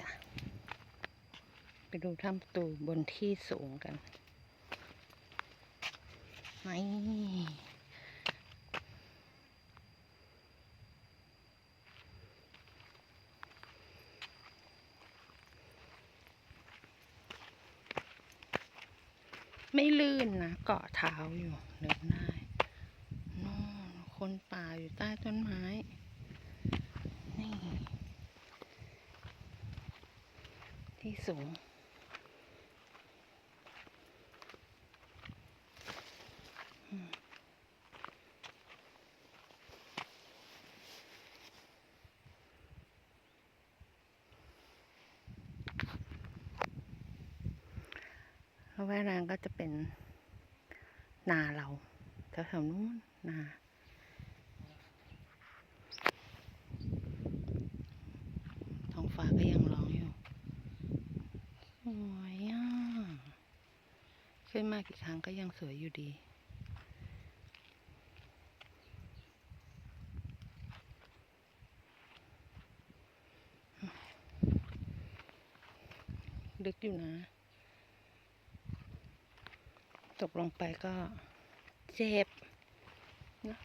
จ้ะ ไปดูถ้ำประตูบนที่สูงกันไม่ไม่ลื่นนะ เกาะเท้าอยู่เดินได้นู่นคนป่าอยู่ใต้ต้นไม้ นี่ ที่สูง แล้วแวกนั้นก็จะเป็นนาเราแถวๆนู้นนาท้องฟ้าก็ยังร้องอยู่ สวยอะ ขึ้น มากี่ครั้งก็ยังสวยอยู่ดีลึกอยู่นะ ตกลงไปก็เจ็บนะ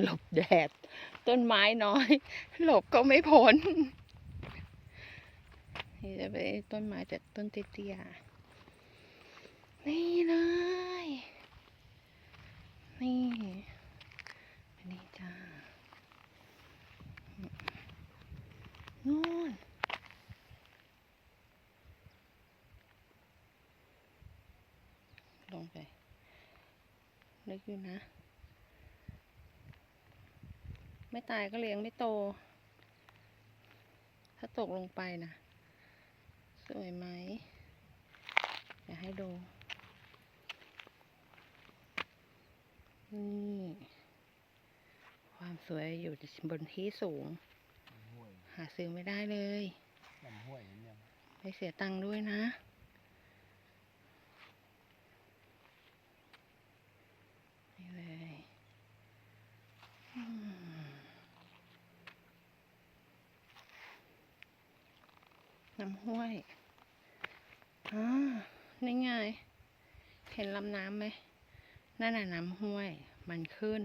หลบแดด ต้นไม้น้อย หลบก็ไม่พ้น นี่จะไปต้นไม้แต่ต้นเตี้ยๆนี่เลย นี่อันนี้จ้านู่นลงไปนึกอยู่นะ ไม่ตายก็เลี้ยงไม่โต ถ้าตกลงไปนะสวยไหมอยากให้ดู นี่ ความสวยอยู่บนที่สูงห้วยหาซื้อไม่ได้เลยลำห้วยนี่เนี่ยไปเสียตังค์ด้วยนะ นี่เลยอืมน้ำห้วยอ่านี่ไง เห็นลำน้ำไหมนั่นน่ะน้ำห้วย มันขึ้น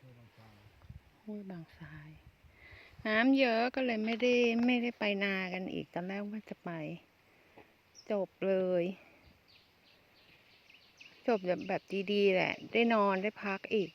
ห้วยบางซายบางทราย น้ำเยอะก็เลยไม่ได้ไม่ได้ไปนากันอีกตอนแรกว่าจะไป จบเลย จบแบบแบบดีๆแหละ ได้นอนได้พักอีก